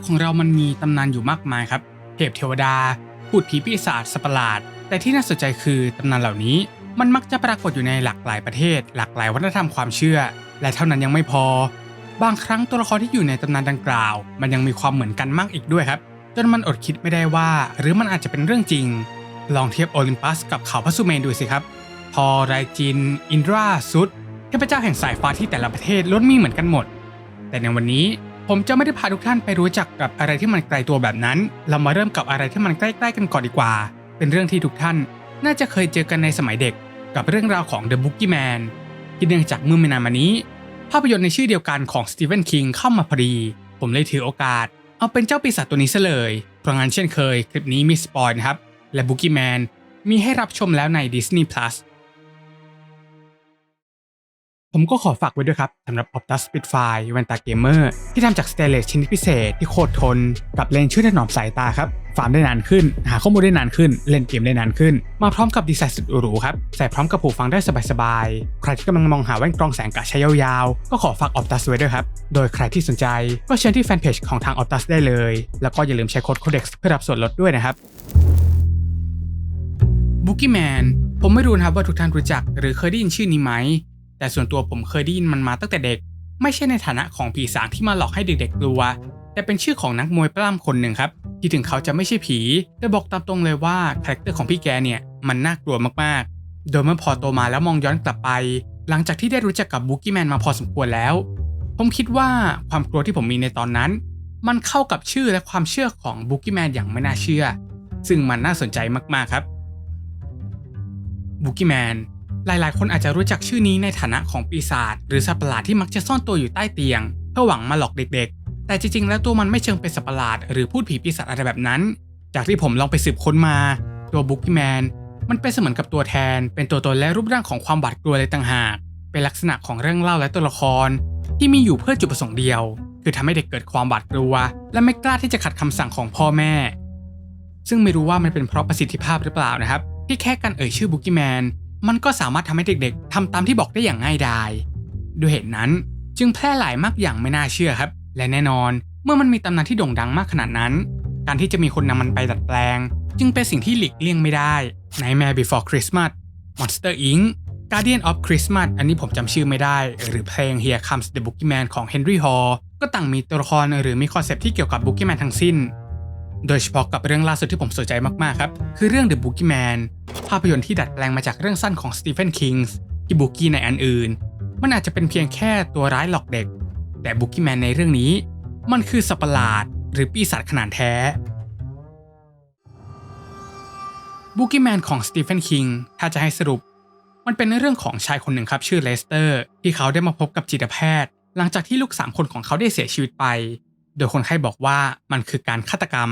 กของเรามันมีตำนานอยู่มากมายครับเทพเทวดาพูดผีปีศาจสัตว์ประหลาด แต่ที่น่าสนใจคือตำนานเหล่านี้ มันมักจะปรากฏอยู่ในหลากหลายประเทศ หลากหลายวัฒนธรรมความเชื่อ และเท่านั้นยังไม่พอ บางครั้งตัวละครที่อยู่ในตำนานดังกล่าว มันยังมีความเหมือนกันมากอีกด้วยครับ จนมันอดคิดไม่ได้ว่า หรือมันอาจจะเป็นเรื่องจริง ลองเทียบโอลิมปัสกับเขาพระสุเมนดูสิครับทอไรจิน อินดราซุดเทพเจ้าแห่งสายฟ้าที่แต่ละประเทศล้วนมีเหมือนกันหมด แต่ในวันนี้ ผมจะไม่ได้พาทุกท่านไปรู้จักกับอะไรที่มันไกลตัวแบบนั้น เรามาเริ่มกับอะไรที่มันใกล้ๆกันก่อนดีกว่า เป็นเรื่องที่ทุกท่าน น่าจะเคยเจอกันในสมัยเด็กกับเรื่องราวของ The Boogeyman ที่เนื่องจากเมื่อไม่นานมานี้ ภาพยนตร์ในชื่อเดียวกันของสตีเฟนคิงเข้ามาพอดี ผมเลยถือโอกาส เอาเป็นเจ้าปีศาจตัวนี้ซะเลย เพราะงั้นเช่นเคย คลิปนี้มีสปอยนะครับ และ Boogeyman มีให้รับชมแล้วใน Disney Plus ผมก็ขอฝากไว้ด้วยครับสำหรับ Optus Spitfire แว่นตาเกมเมอร์ที่ทำจากสเตเลสชนิดพิเศษที่โคตรทน กับเลนส์ช่วยถนอมสายตาครับฟาร์มได้นานขึ้น หาข้อมูลได้นานขึ้น เล่นเกมได้นานขึ้น มาพร้อมกับดีไซน์สุดหรูครับ ใส่พร้อมกับหูฟังได้สบายๆ ใครที่กำลังมองหาแว่นกรองแสงกะใช้ยาวๆ ก็ขอฝาก Optus ไว้ด้วยครับ โดยใครที่สนใจก็เชิญที่แฟนเพจของทาง Optus ได้เลย แล้วก็อย่าลืมใช้โค้ด Codex เพื่อรับส่วนลดด้วยนะครับ Boogeyman ผมไม่รู้นะครับว่าทุกท่านรู้จักหรือเคยได้ยินชื่อนี้ไหม แต่ส่วนตัวผมเคยได้ยินมันมาตั้งแต่เด็ก ไม่ใช่ในฐานะของผีสางที่มาหลอกให้เด็กๆกลัว แต่เป็นชื่อของนักมวยปล้ำคนหนึ่งครับที่ถึงเขาจะไม่ใช่ผี แต่บอกตามตรงเลยว่าคาแรคเตอร์ของพี่แกเนี่ยมันน่ากลัวมากๆ โดยเมื่อพอโตมาแล้วมองย้อนกลับไป หลังจากที่ได้รู้จักกับบูกี้แมนมาพอสมควรแล้ว ผมคิดว่าความกลัวที่ผมมีในตอนนั้น มันเข้ากับชื่อและความเชื่อของบูกี้แมนอย่างไม่น่าเชื่อ ซึ่งมันน่าสนใจมากๆครับบูกี้แมน หลายๆ คนอาจจะรู้จักชื่อนี้ในฐานะของปีศาจหรือสัตว์ประหลาดที่มักจะซ่อนตัวอยู่ใต้เตียง เพื่อหวังมาหลอกเด็กๆ แต่จริงๆ แล้วตัวมันไม่เชิงเป็นสัตว์ประหลาดหรือพูดผีปีศาจอะไรแบบนั้น จากที่ผมลองไปสืบค้นมา ตัวบุกี้แมนมันเป็นเสมือนกับตัวแทน เป็นตัวตนและรูปร่างของความหวาดกลัวเลยต่างหาก เป็นลักษณะของเรื่องเล่าและตัวละคร ที่มีอยู่เพื่อจุดประสงค์เดียว คือทำให้เด็กเกิดความหวาดกลัว และไม่กล้าที่จะขัดคำสั่งของพ่อแม่ ซึ่งไม่รู้ว่ามันเป็นเพราะประสิทธิภาพหรือเปล่านะครับที่แค่การเอ่ยชื่อบุกี้แมน มันก็สามารถทำให้เด็กๆทำตามที่บอกได้อย่างง่ายดายด้วยเหตุนั้นจึงแพร่หลายมากอย่างไม่น่าเชื่อครับ และแน่นอนเมื่อมันมีตำนานที่โด่งดังมากขนาดนั้น การที่จะมีคนนำมันไปดัดแปลง จึงเป็นสิ่งที่หลีกเลี่ยงไม่ได้ Nightmare Before Christmas Monster Inc Guardian of Christmas อันนี้ผมจำชื่อไม่ได้ หรือเพลง Here Comes the Boogeyman ของ Henry Hall ก็ต่างมีตัวละครหรือมีคอนเซปต์ที่เกี่ยวกับ Boogeyman ทั้งสิ้น โดยเฉพาะกับเรื่องล่าสุดที่ผมสนใจมาก ๆ ครับ คือเรื่อง The Boogeyman ภาพยนตร์ที่ดัดแปลงมาจากเรื่องสั้นของสตีเฟนคิงส์ที่บุกี้ในอันอื่น มันอาจจะเป็นเพียงแค่ตัวร้ายหลอกเด็ก แต่บุกี้แมนในเรื่องนี้ มันคือสัประหลาด หรือปีศาจขนาดแท้บุกี้แมนของสตีเฟนคิงถ้าจะให้สรุป มันเป็นเรื่องของชายคนหนึ่งครับชื่อเลสเตอร์ ที่เขาได้มาพบกับจิตแพทย์ หลังจากที่ลูกสามคนของเขาได้เสียชีวิตไป โดยคนไข้บอกว่ามันคือการฆาตกรรม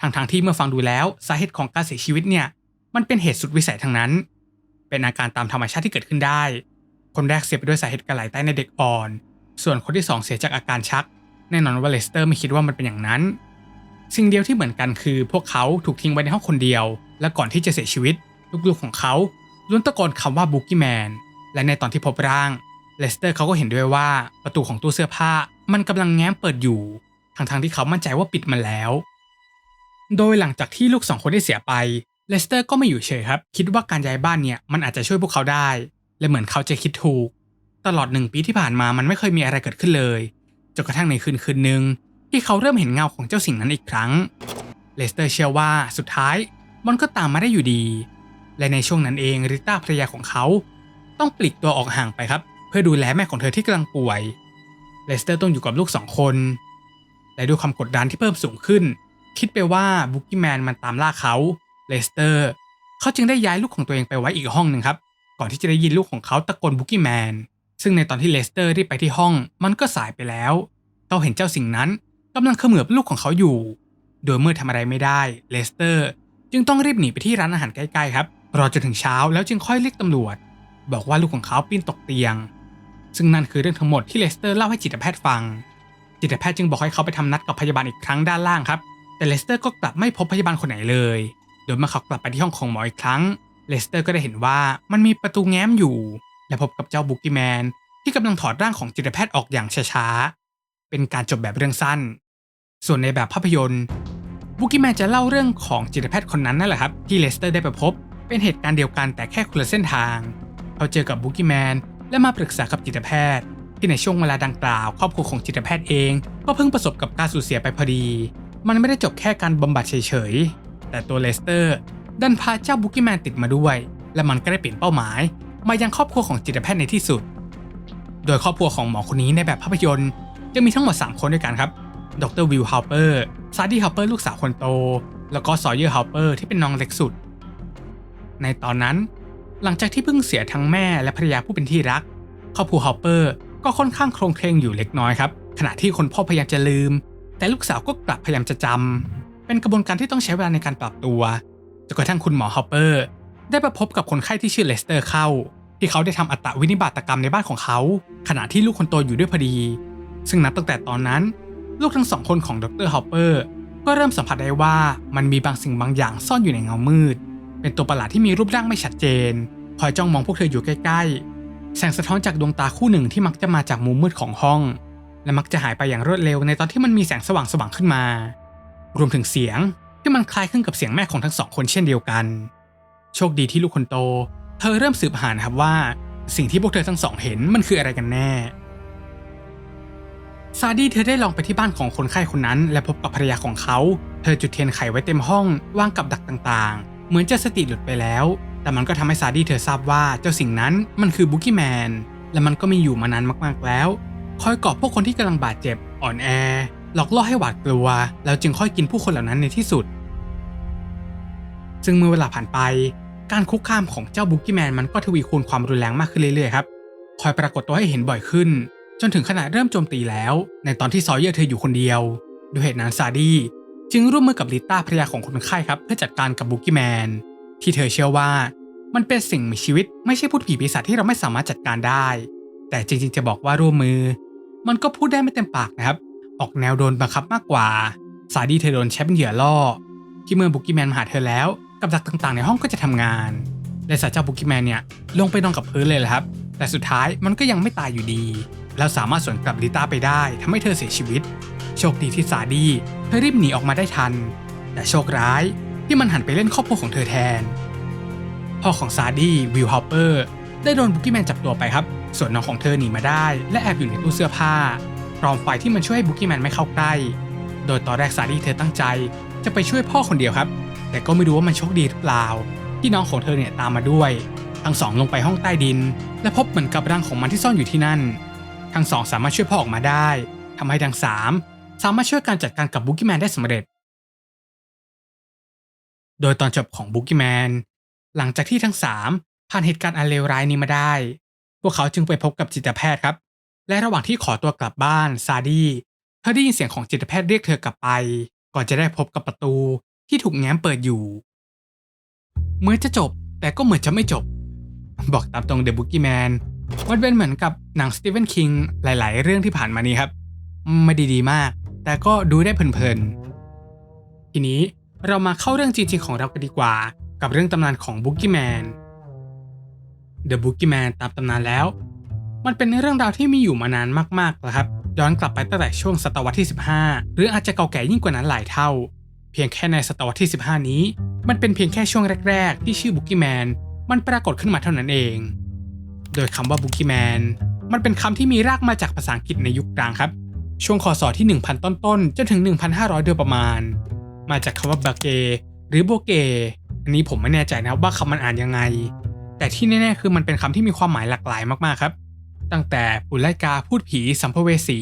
ทางทางที่เมื่อฟังดูแล้วสาเหตุของการเสียชีวิตเนี่ยมันเป็นเหตุสุดวิสัยทั้งนั้น เป็นอาการตามธรรมชาติที่เกิดขึ้นได้ คนแรกเสียไปด้วยสาเหตุการไหลใต้ในเด็กอ่อน ส่วนคนที่สองเสียจากอาการชัก แน่นอนว่าเลสเตอร์ไม่คิดว่ามันเป็นอย่างนั้น สิ่งเดียวที่เหมือนกันคือ พวกเขาถูกทิ้งไว้ในห้องคนเดียว และก่อนที่จะเสียชีวิต ลูกๆของเขาล้วนตะโกนคำว่าบุกี้แมนและในตอนที่พบร่างเลสเตอร์เขาก็เห็นด้วยว่าประตูของตู้เสื้อผ้ามันกำลังแง้มเปิดอยู่ ทั้งๆที่เขามั่นใจว่าปิดมันแล้ว โดยหลังจากที่ลูกสองคนได้เสียไปเลสเตอร์ก็ไม่อยู่เฉยครับ คิดว่าการย้ายบ้านเนี่ยมันอาจจะช่วยพวกเขาได้ และเหมือนเขาจะคิดถูก ตลอดหนึ่งปีที่ผ่านมามันไม่เคยมีอะไรเกิดขึ้นเลยจนกระทั่งในคืนคืนหนึ่งที่เขาเริ่มเห็นเงาของเจ้าสิ่งนั้นอีกครั้งเลสเตอร์เชื่อว่าสุดท้ายมันก็ตามมาได้อยู่ดี และในช่วงนั้นเองริต้าภรรยาของเขา ต้องปลีกตัวออกห่างไปครับ เพื่อดูแลแม่ของเธอที่กำลังป่วยเลสเตอร์ต้องอยู่กับลูกสองคน และด้วยความกดดันที่เพิ่มสูงขึ้น คิดไปว่าบุกี้แมนมันตามล่าเขาเลสเตอร์เขาจึงได้ย้ายลูกของตัวเองไปไว้อีกห้องหนึ่งครับ ก่อนที่จะได้ยินลูกของเขาตะโกนบุกี้แมนซึ่งในตอนที่เลสเตอร์ได้ไปที่ห้องมันก็สายไปแล้ว เขาเห็นเจ้าสิ่งนั้นกำลังเขมือบลูกของเขาอยู่ โดยเมื่อทำอะไรไม่ได้เลสเตอร์จึงต้องรีบหนีไปที่ร้านอาหารใกล้ๆครับ รอจนถึงเช้าแล้วจึงค่อยเรียกตำรวจ บอกว่าลูกของเขาปีนตกเตียง ซึ่งนั่นคือเรื่องทั้งหมดที่เลสเตอร์เล่าให้จิตแพทย์ฟัง จิตแพทย์จึงบอกให้เขาไปทำนัดกับพยาบาลอีกครั้งด้านล่างครับ แต่เลสเตอร์ก็กลับไม่พบพยาบาลคนไหนเลย โดยเมื่อเขากลับไปที่ห้องของหมออีกครั้ง เลสเตอร์ก็ได้เห็นว่ามันมีประตูแง้มอยู่ และพบกับเจ้าบุกี้แมนที่กำลังถอดร่างของจิตแพทย์ออกอย่างช้าๆ เป็นการจบแบบเรื่องสั้น ส่วนในแบบภาพยนตร์บุกี้แมนจะเล่าเรื่องของจิตแพทย์คนนั้นนั่นแหละครับที่เลสเตอร์ได้ไปพบ เป็นเหตุการณ์เดียวกันแต่แค่คนละเส้นทาง เขาเจอกับบุกี้แมนและมาปรึกษากับจิตแพทย์ ที่ในช่วงเวลาดังกล่าวครอบครัวของจิตแพทย์เอง ก็เพิ่งประสบกับการสูญเสียไปพอดี มันไม่ได้จบแค่การบำบัดเฉยๆ แต่ตัวเลสเตอร์ดันพาเจ้าบุกี้แมนติดมาด้วย และมันก็ได้เปลี่ยนเป้าหมาย มายังครอบครัวของจิตแพทย์ในที่สุด โดยครอบครัวของหมอคนนี้ในแบบภาพยนตร์จะมีทั้งหมด 3 คนด้วยกันครับ ดรวิลฮาวเปอร์ ซาร์ดี้ฮาวเปอร์ลูกสาวคนโต แล้วก็ซอยเยอร์ฮาวเปอร์ที่เป็นน้องเล็กสุด ในตอนนั้น หลังจากที่เพิ่งเสียทั้งแม่และภรรยาผู้เป็นที่รัก ครอบครัวฮาวเปอร์ ก็ค่อนข้างโครงเคร่งอยู่เล็กน้อยครับ ขณะที่คนพ่อพยายามจะลืม แต่ลูกสาวก็กลับพยายามจะจำเป็นกระบวนการที่ต้องใช้เวลาในการปรับตัวจนกระทั่งคุณหมอฮาวเปอร์ได้ไปพบกับคนไข้ที่ชื่อเลสเตอร์เข้า ที่เขาได้ทำอัตวินิบาตกรรมในบ้านของเขา ขณะที่ลูกคนโตอยู่ด้วยพอดี ซึ่งนับตั้งแต่ตอนนั้น ลูกทั้งสองคนของดรฮอปเปอร์ก็เริ่มสัมผัสได้ว่ามันมีบางสิ่งบางอย่างซ่อนอยู่ในเงามืด เป็นตัวประหลาดที่มีรูปร่างไม่ชัดเจน คอยจ้องมองพวกเธออยู่ใกล้ๆ แสงสะท้อนจากดวงตาคู่หนึ่งที่มักจะมาจากมุมมืดของห้อง และมักจะหายไปอย่างรวดเร็วในตอนที่มันมีแสงสว่างสว่างขึ้นมา รวมถึงเสียงที่มันคล้ายคลึงกับเสียงแม่ของทั้งสองคนเช่นเดียวกัน โชคดีที่ลูกคนโต เธอเริ่มสืบหานะครับว่า สิ่งที่พวกเธอทั้งสองเห็นมันคืออะไรกันแน่ซาดี้เธอได้ลองไปที่บ้านของคนไข้คนนั้น และพบกับภรรยาของเขา เธอจุดเทียนไขไว้เต็มห้องวางกับดักต่างๆ เหมือนจะสติหลุดไปแล้ว แต่มันก็ทำให้ซาดี้เธอทราบว่าเจ้าสิ่งนั้นมันคือบุกี้แมนและมันก็มีอยู่มานานมากๆแล้ว คอยกอบพวกคนที่กำลังบาดเจ็บอ่อนแอ หลอกล่อให้หวาดกลัว แล้วจึงค่อยกินผู้คนเหล่านั้นในที่สุด ซึ่งเมื่อเวลาผ่านไป การคุกคามของเจ้าบุกี้แมนมันก็ทวีคูณความรุนแรงมากขึ้นเรื่อยๆครับคอยปรากฏตัวให้เห็นบ่อยขึ้น จนถึงขนาดเริ่มโจมตีแล้ว ในตอนที่ซอยเยอร์เธออยู่คนเดียวด้วยเหตุนั้นซาดี้จึงร่วมมือกับลิต้าภรรยาของคนไข้ครับเพื่อจัดการกับบุกี้แมน ที่เธอเชื่อว่ามันเป็นสิ่งมีชีวิตไม่ใช่พูดผีปีศาจที่เราไม่สามารถจัดการได้ แต่จริงๆจะบอกว่าร่วมมือ มันก็พูดได้ไม่เต็มปากนะครับ ออกแนวโดนบังคับมากกว่าซาดีเธอโดนใช้เป็นเหยื่อล่อ ที่เมื่อบุกี้แมนมาหาเธอแล้ว กับดักต่างๆ ในห้องก็จะทำงานและสาวเจ้าบุกี้แมนเนี่ยลงไปนอนกับพื้นเลยแหละครับ แต่สุดท้ายมันก็ยังไม่ตายอยู่ดี แล้วสามารถสวนกลับลิต้าไปได้ทำให้เธอเสียชีวิต โชคดีที่ซาดีเธอรีบหนีออกมาได้ทัน แต่โชคร้าย ที่มันหันไปเล่นครอบครัวของเธอแทน พ่อของซาดี้วิลฮอปเปอร์ได้โดนบุกี้แมนจับตัวไปครับ ส่วนน้องของเธอหนีมาได้ และแอบอยู่ในตู้เสื้อผ้าปลอมไฟที่มันช่วยให้บุกี้แมนไม่เข้าใกล้ โดยตอนแรกซาดี้เธอตั้งใจ จะไปช่วยพ่อคนเดียวครับ แต่ก็ไม่รู้ว่ามันโชคดีหรือเปล่า ที่น้องของเธอเนี่ยตามมาด้วย ทั้งสองลงไปห้องใต้ดิน และพบเหมือนกับร่างของมันที่ซ่อนอยู่ที่นั่น ทั้งสองสามารถช่วยพ่อออกมาได้ทำให้ทั้งสามสามารถช่วยการจัดการกับบุกี้แมนได้สำเร็จ โดยตอนจบของบุกี้แมนหลังจากที่ทั้งสามผ่านเหตุการณ์อันเลวร้ายนี้มาได้ พวกเขาจึงไปพบกับจิตแพทย์ครับ และระหว่างที่ขอตัวกลับบ้านซาดี้เธอได้ยินเสียงของจิตแพทย์เรียกเธอกลับไป ก่อนจะได้พบกับประตูที่ถูกแง้มเปิดอยู่ เหมือนจะจบแต่ก็เหมือนจะไม่จบ บอกตามตรงเดอะบุกี้แมนมันเป็นเหมือนกับหนังสตีเฟนคิงหลาย ๆ เรื่องที่ผ่านมานี้ครับ ไม่ด้ดีมาก แต่ก็ดูได้เพลินๆ ทีนี้ เรามาเข้าเรื่องจริงๆของเรากันดีกว่า กับเรื่องตำนานของบุกี้แมน The Boogeyman ตามตำนานแล้ว มันเป็นเรื่องราวที่มีอยู่มานานมากๆแล้วครับ ย้อนกลับไปตั้งแต่ช่วงศตวรรษที่ 15 หรืออาจจะเก่าแก่ยิ่งกว่านั้นหลายเท่า เพียงแค่ในศตวรรษที่ 15 นี้ มันเป็นเพียงแค่ช่วงแรก ๆ ที่ชื่อ Boogeyman มันปรากฏขึ้นมาเท่านั้นเอง โดยคำว่า Boogeyman มันเป็นคำที่มีรากมาจากภาษาอังกฤษในยุคกลางครับ ช่วงคศที่ 1,000 ต้นๆจนถึง 1,500 โดยประมาณ มาจากคำว่าบาเก หรือโบเก อันนี้ผมไม่แน่ใจนะว่าคำมันอ่านยังไง แต่ที่แน่ๆคือมันเป็นคำที่มีความหมายหลากหลายมากๆครับ ตั้งแต่ปุไลกาพูดผีสัมภเวสี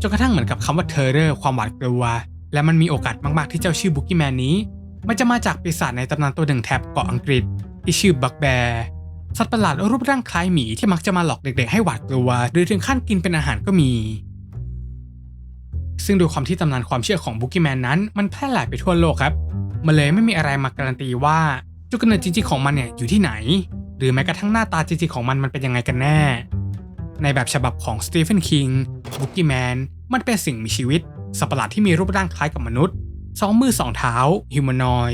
จนกระทั่งเหมือนกับคำว่าเทอร์เรอร์ความหวาดกลัว และมันมีโอกาสมากๆที่เจ้าชื่อบุกี้แมนนี้ มันจะมาจากปีศาจในตำนานตัวหนึ่งแถบเกาะอังกฤษ ที่ชื่อบักแบร์สัตว์ประหลาดรูปร่างคล้ายหมีที่มักจะมาหลอกเด็กๆให้หวาดกลัว หรือถึงขั้นกินเป็นอาหารก็มี ซึ่งโดยความที่ตำนานความเชื่อของบุกี้แมนนั้นมันแพร่หลายไปทั่วโลกครับมันเลยไม่มีอะไรมาการันตีว่าจุดกำเนิดจริงๆของมันเนี่ยอยู่ที่ไหน หรือแม้กระทั่งหน้าตาจริงๆของมันมันเป็นยังไงกันแน่ ในแบบฉบับของสตีเฟนคิงบุกี้แมนมันเป็นสิ่งมีชีวิตสัตว์ประหลาดที่มีรูปร่างคล้ายกับมนุษย์สองมือสองเท้าฮิวแมนอย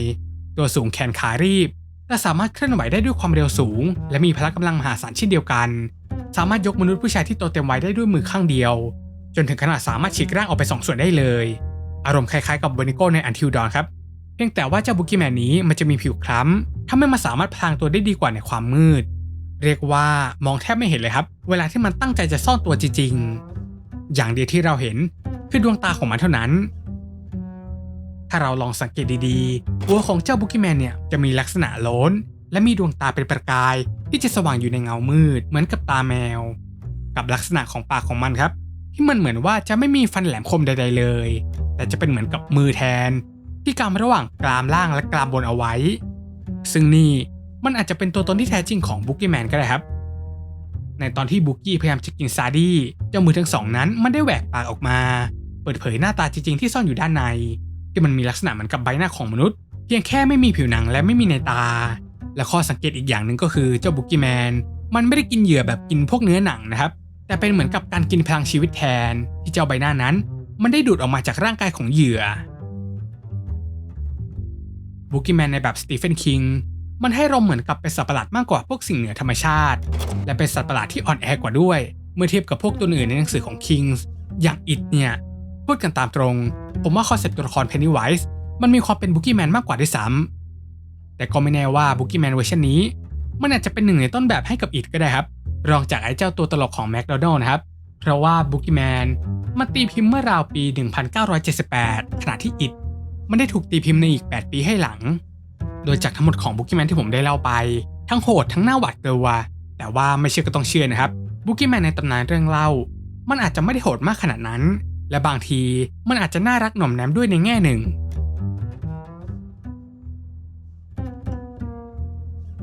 ตัวสูงแขนขารีบและสามารถเคลื่อนไหวได้ด้วยความเร็วสูง และมีพละกำลังมหาศาลเช่นเดียวกัน สามารถยกมนุษย์ผู้ชายที่โตเต็มวัยได้ด้วยมือข้างเดียว จนถึงขนาดสามารถฉีกร่างออกไปสองส่วนได้เลย อารมณ์คล้ายๆกับเบอร์นิโกในอันทิลดอนครับ เพียงแต่ว่าเจ้าบุกี้แมนนี้มันจะมีผิวคล้ำทำให้มันสามารถพลางตัวได้ดีกว่าในความมืด เรียกว่ามองแทบไม่เห็นเลยครับ เวลาที่มันตั้งใจจะซ่อนตัวจริงๆ อย่างเดียวที่เราเห็นคือดวงตาของมันเท่านั้น ถ้าเราลองสังเกตดีๆหัวของเจ้าบุกี้แมนเนี่ยจะมีลักษณะโล้น และมีดวงตาเป็นประกายที่จะสว่างอยู่ในเงามืดเหมือนกับตาแมว กับลักษณะของปากของมันครับ ที่มันเหมือนว่าจะไม่มีฟันแหลมคมใด ๆเลย แต่จะเป็นเหมือนกับมือแทน ที่กำระหว่างกรามล่างและกรามบนเอาไว้ ซึ่งนี่มันอาจจะเป็นตัวตนที่แท้จริงของบุกี้แมนก็ได้ครับ ในตอนที่บุกี้พยายามจะกินซาดี้เจ้ามือทั้งสองนั้นมันได้แหวกปากออกมา เปิดเผยหน้าตาจริงๆที่ซ่อนอยู่ด้านใน ที่มันมีลักษณะเหมือนกับใบหน้าของมนุษย์ เพียงแค่ไม่มีผิวหนังและไม่มีในตา และข้อสังเกตอีกอย่างหนึ่งก็คือเจ้าบุกี้แมนมันไม่ได้กินเหยื่อแบบกินพวกเนื้อหนังนะครับ แต่เป็นเหมือนกับการกินพลังชีวิตแทนที่เจ้าใบหน้านั้น มันได้ดูดออกมาจากร่างกายของเหยื่อบุกี้แมนในแบบสตีเฟนคิงมันให้เราเหมือนกับเป็นสัตว์ประหลาดมากกว่าพวกสิ่งเหนือธรรมชาติ และเป็นสัตว์ประหลาดที่อ่อนแอกว่าด้วย เมื่อเทียบกับพวกตัวอื่นในหนังสือของคิงส์อย่างอิดเนี่ย พูดกันตามตรง ผมว่าคอนเซ็ปต์ตัวละครเพนนีไวส์มันมีความเป็นบุกี้แมนมากกว่าด้วยซ้ำแต่ก็ไม่แน่ว่าบุกี้แมนเวอร์ชันนี้ มันอาจจะเป็นหนึ่งในต้นแบบให้กับอิดก็ได้ครับ รองจากไอ้เจ้าตัวตลกของแมคโดนัลล์นะครับ เพราะว่าบุกี้แมนมันตีพิมพ์เมื่อราวปี 1978 ขณะที่อิดมันได้ถูกตีพิมพ์ในอีก 8 ปีให้หลัง โดยจากทั้งหมดของบุกี้แมนที่ผมได้เล่าไป ทั้งโหดทั้งหน้าหวาดกลัว แต่ว่าไม่เชื่อก็ต้องเชื่อนะครับบุกี้แมนในตำนานเรื่องเล่า มันอาจจะไม่ได้โหดมากขนาดนั้น และบางทีมันอาจจะน่ารักหน่อมแนมด้วยในแง่หนึ่ง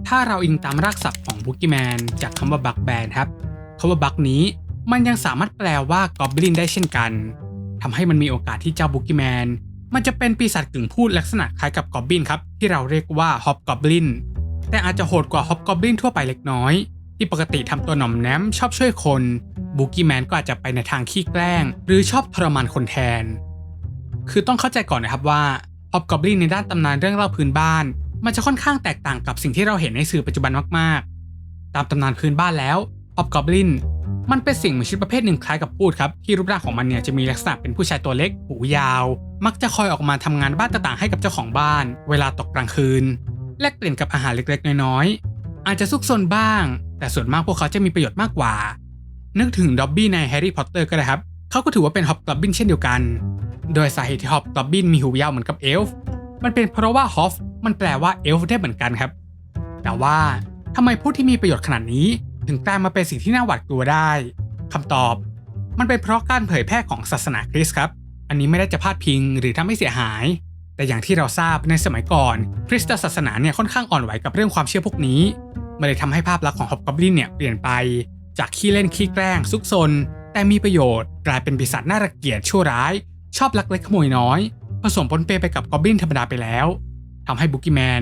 ถ้าเราอิงตามรากศัพท์ของบุกี้แมนจากคำว่าบักแบนครับคำว่าบักนี้มันยังสามารถแปลว่ากอบลินได้เช่นกันทำให้มันมีโอกาสที่เจ้าบุกี้แมนมันจะเป็นปีศาจกึ่งพูดลักษณะคล้ายกับกอบลินครับที่เราเรียกว่าฮอบกอบลินแต่อาจจะโหดกว่าฮอบกอบลินทั่วไปเล็กน้อย ที่ปกติทำตัวหน่อมแนมชอบช่วยคนบุกี้แมนก็อาจจะไปในทางขี้แกล้ง หรือชอบทรมานคนแทน คือต้องเข้าใจก่อนนะครับว่าฮอบกอบลินในด้านตำนานเรื่องเล่าพื้นบ้าน มันจะค่อนข้างแตกต่างกับสิ่งที่เราเห็นในสื่อปัจจุบันมากๆ ตามตำนานพื้นบ้านแล้วฮอบกอบลินมันเป็นสิ่งมีชีวิตประเภทหนึ่งคล้ายกับพูดครับ ที่รูปร่างของมันเนี่ยจะมีลักษณะเป็นผู้ชายตัวเล็ก หูยาว มักจะคอยออกมาทำงานบ้านต่างๆให้กับเจ้าของบ้าน เวลาตกกลางคืน แลกเปลี่ยนกับอาหารเล็กๆ น้อยๆ อาจจะซุกซนบ้าง แต่ส่วนมากพวกเขาจะมีประโยชน์มากกว่า นึกถึงด็อบบี้ในแฮร์รี่พอตเตอร์ก็ได้ครับ เขาก็ถือว่าเป็นฮอบกอบบินเช่นเดียวกัน โดยสาเหตุที่ฮอบกอบบินมีหูยาวเหมือนกับเอลฟ์ มันเป็นเพราะว่าฮอฟ มันแปลว่าเอลฟ์ได้เหมือนกันครับ แต่ว่าทำไมผู้ที่มีประโยชน์ขนาดนี้ ถึงกลายมาเป็นสิ่งที่น่าหวาดกลัวได้คำตอบ มันเป็นเพราะการเผยแพร่ของศาสนาคริสต์ครับ อันนี้ไม่ได้จะพาดพิงหรือทำให้เสียหาย แต่อย่างที่เราทราบในสมัยก่อน คริสตศาสนาเนี่ยค่อนข้างอ่อนไหวกับเรื่องความเชื่อพวกนี้มันเลยทำให้ภาพลักษณ์ของฮอบกอบลินเนี่ยเปลี่ยนไป จากขี้เล่นขี้แกล้ง ซุกซน แต่มีประโยชน์ กลายเป็นปีศาจน่ารังเกียจชั่วร้าย ชอบลักเล็กขโมยน้อย ผสมปนเปไปกับกอบลินธรรมดาไปแล้ว ทำให้บุกี้แมน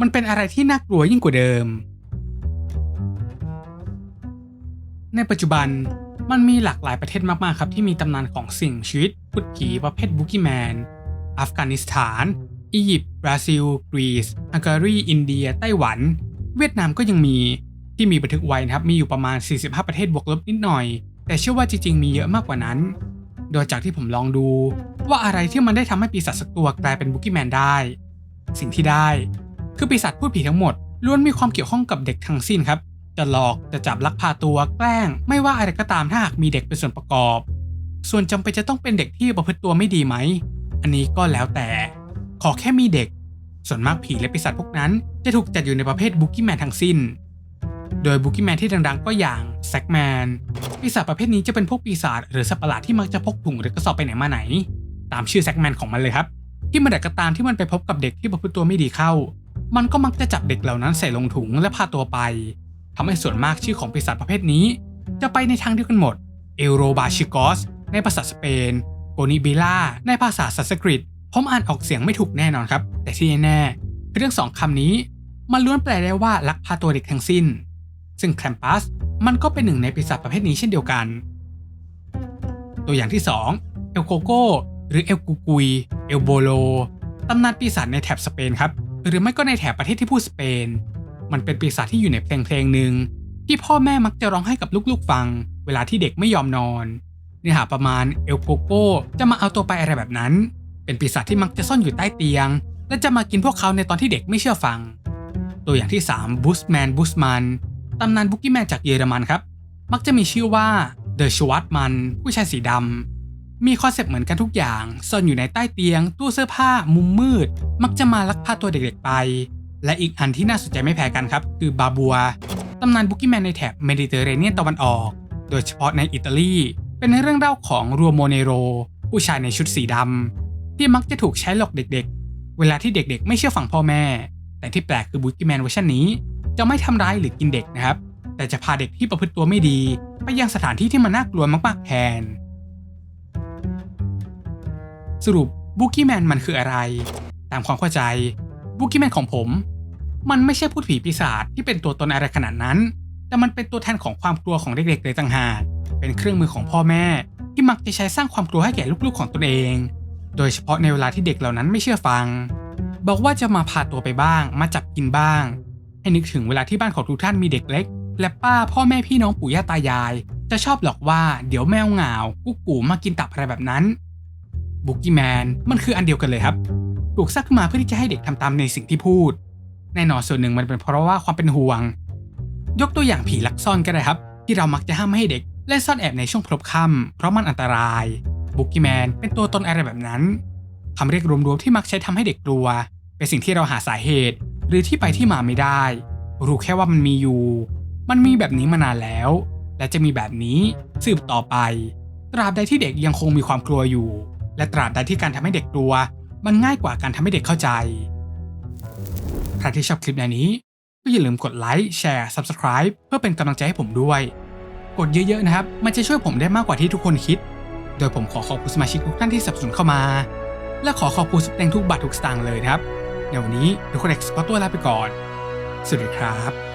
มันเป็นอะไรที่น่ากลัวยิ่งกว่าเดิม ในปัจจุบันมันมีหลากหลายประเทศมากๆครับที่มีตำนานของสิ่งชีวิตพุทธผีประเภทบุกี้แมน อัฟกานิสถาน อียิปต์ บราซิล กรีซฮังการี อินเดีย ไต้หวัน เวียดนามก็ยังมีที่มีบันทึกไว้นะครับ มีอยู่ประมาณ 45 ประเทศบวกลบนิดหน่อย แต่เชื่อว่าจริง ๆ มีเยอะมากกว่านั้น โดยจากที่ผมลองดู ว่าอะไรที่มันได้ทำให้ปีศาจสักตัวกลายเป็นบุกี้แมนได้ สิ่งที่ได้ คือปีศาจพูดผีทั้งหมดล้วนมีความเกี่ยวข้องกับเด็กทั้งสิ้นครับ จะหลอกจะจับลักพาตัวแกล้ง ไม่ว่าอะไรก็ตามถ้าหากมีเด็กเป็นส่วนประกอบ ส่วนจำเป็นจะต้องเป็นเด็กที่ประพฤติตัวไม่ดีไหม อันนี้ก็แล้วแต่ ขอแค่มีเด็ก ส่วนมากผีและปีศาจพวกนั้น จะถูกจัดอยู่ในประเภทบุกี้แมนทั้งสิ้น โดยบุกี้แมนที่ดังๆ ก็อย่างแซกแมนปีศาจประเภทนี้จะเป็นพวกปีศาจหรือสัตว์ประหลาดที่มักจะพกถุงหรือกระสอบไปไหนมาไหน ตามชื่อแซกแมนของมันเลยครับ ที่เมื่อใดก็ตามที่มันไปพบกับเด็กที่ประพฤติตัวไม่ดีเข้า มันก็มักจะจับเด็กเหล่านั้นใส่ลงถุงและพาตัวไปทำให้ส่วนมากชื่อของปีศาจประเภทนี้ จะไปในทางเดียวกันหมด เอโรบาชิกอส ในภาษาสเปน โกนิบิล่า ในภาษาสันสกฤต ผมอ่านออกเสียงไม่ถูกแน่นอนครับ แต่ที่แน่ๆเรื่องสองคำนี้ มันล้วนแปลได้ว่าลักพาตัวเด็กทั้งสิ้น ซึ่งแคมปัสมันก็เป็นหนึ่งในปีศาจประเภทนี้เช่นเดียวกัน ตัวอย่างที่ 2 เอลโกโก หรือเอลกูกุย เอลโบโล ตำนานปีศาจในแถบสเปนครับ หรือไม่ก็ในแถบประเทศที่พูดสเปน มันเป็นปีศาจที่อยู่ในเพลงเพลงหนึ่งที่พ่อแม่มักจะร้องให้กับลูกๆฟัง เวลาที่เด็กไม่ยอมนอน เนื้อหาประมาณเอลโกโกจะมาเอาตัวไปอะไรแบบนั้น เป็นปีศาจที่มักจะซ่อนอยู่ใต้เตียง และจะมากินพวกเขาในตอนที่เด็กไม่เชื่อฟัง ตัวอย่างที่3บูสแมนบูสมันตำนานบุกกี้แมนจากเยอรมันครับ มักจะมีชื่อว่าเดอะชวัตมันผู้ชายสีดำ มีคอนเซปต์เหมือนกันทุกอย่าง ซ่อนอยู่ในใต้เตียง ตู้เสื้อผ้า มุมมืด มักจะมาลักพาตัวเด็กๆไป และอีกอันที่น่าสนใจไม่แพ้กันครับ คือบาบัวตำนานบุกี้แมนในแถบเมดิเตอร์เรเนียนตะวันออก โดยเฉพาะในอิตาลี เป็นเรื่องเล่าของรัวโมเนโร ผู้ชายในชุดสีดำที่มักจะถูกใช้หลอกเด็กๆ เวลาที่เด็กๆ ไม่เชื่อฟังพ่อแม่ แต่ที่แปลกคือบุกี้แมนเวอร์ชันนี้ จะไม่ทำร้ายหรือกินเด็กนะครับ แต่จะพาเด็กที่ประพฤติตัวไม่ดี ไปยังสถานที่ที่มันน่ากลัวมากๆแทน สรุปบุกี้แมนมันคืออะไร ตามความเข้าใจบุกี้แมนของผม มันไม่ใช่พูดผีปีศาจที่เป็นตัวตนอะไรขนาดนั้น แต่มันเป็นตัวแทนของความกลัวของเด็กๆเลยต่างหาก เป็นเครื่องมือของพ่อแม่ ที่มักจะใช้สร้างความกลัวให้แก่ลูกๆของตนเอง โดยเฉพาะในเวลาที่เด็กเหล่านั้นไม่เชื่อฟัง บอกว่าจะมาพาตัวไปบ้าง มาจับกินบ้าง ให้นึกถึงเวลาที่บ้านของทุกท่านมีเด็กเล็ก และป้าพ่อแม่พี่น้องปู่ย่าตายาย จะชอบหลอกว่าเดี๋ยวแมวเหงากุ๊กกูมากินตับอะไรแบบนั้น บุกกี้แมนมันคืออันเดียวกันเลยครับปลูกสร้างขึ้นมาเพื่อที่จะให้เด็กทำตามในสิ่งที่พูด แน่นอนส่วนหนึ่งมันเป็นเพราะว่าความเป็นห่วง ยกตัวอย่างผีลักซ่อนก็ได้ครับ ที่เรามักจะห้ามไม่ให้เด็กเล่นซ่อนแอบในช่วงพลบค่ำเพราะมันอันตรายบุกกี้แมนเป็นตัวตนอะไรแบบนั้นคำเรียกรวมๆที่มักใช้ทำให้เด็กกลัว เป็นสิ่งที่เราหาสาเหตุ หรือที่ไปที่มาไม่ได้ รู้แค่ว่ามันมีอยู่ มันมีแบบนี้มานานแล้ว และจะมีแบบนี้สืบต่อไป ตราบใดที่เด็กยังคงมีความกลัวอยู่ และตราบใดที่การทำให้เด็กกลัว มันง่ายกว่าการทำให้เด็กเข้าใจ ใครที่ชอบคลิปแนวนี้ ก็อย่าลืมกดไลค์แชร์ Subscribe เพื่อเป็นกำลังใจให้ผมด้วย กดเยอะๆนะครับ มันจะช่วยผมได้มากกว่าที่ทุกคนคิด โดยผมขอขอบคุณสมาชิกทุกท่านที่สนับสนุนเข้ามา และขอขอบคุณสเปงทุกบาททุกสตางค์เลยนะครับเดี๋ยววันนี้ทุกคนเอ็กซ์ก็ตัวลาไปก่อน สวัสดีครับ